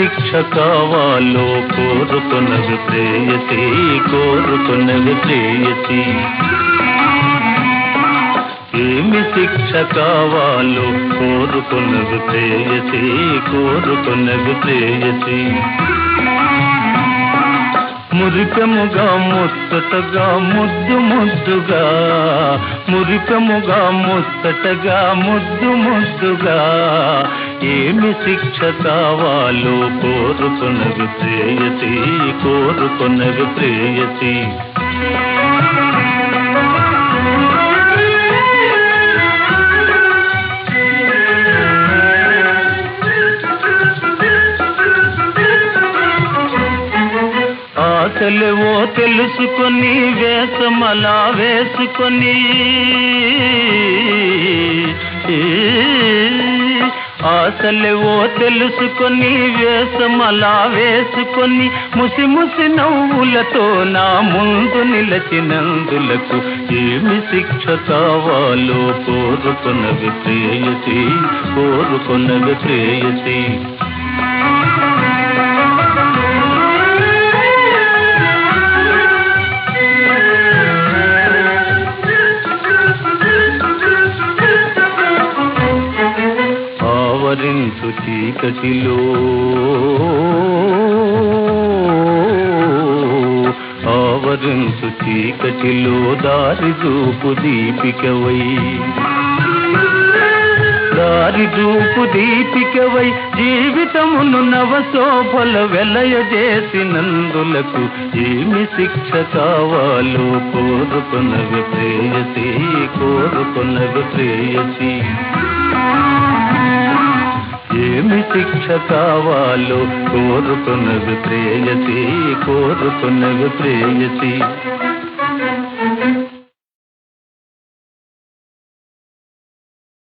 శిక్ష కావాలో కోరుకున్నవి ప్రేయసి కోరుకున్నవి ప్రేయసి ఏమి శిక్ష కావాలో కోరుకున్నవి ప్రేయసి కోరుకున్నవి ప్రేయసి మురిపెముగా ముచ్చటగా ముద్దు ముద్దుగా. మురిపెముగా ముచ్చటగా ముద్దు ముద్దుగా. ఏమి శిక్ష కావాలో కోరుకొనగు ప్రేయసి కోరుకొనగు ప్రేయసి. ఆశలేవో తెలుసుకొని వేషమలా వేసుకొని. ఆశలేవో తెలుసుకొని వేషమలా వేసుకొని. ముసి ముసి నవ్వులతో నా ముందు నిలచినందులకు ఏమి శిక్ష కావాలో కోరుకున్నవి ప్రేయసి కోరుకున్నవి ప్రేయసి. చీకటిలో. ఆవరించు చీకటిలో దారి చూపు దీపికవై. దారి చూపు దీపికవై జీవితమును నవశోభల వెలయజేసినందులకు ఏమి శిక్ష కావాలో కోరుకున్నవి ప్రేయసి కోరుకున్నవి ప్రేయసి. ఏమి శిక్ష కావాలో కోరుకున్నవి ప్రేయసి కోరుకున్నవి ప్రేయసి.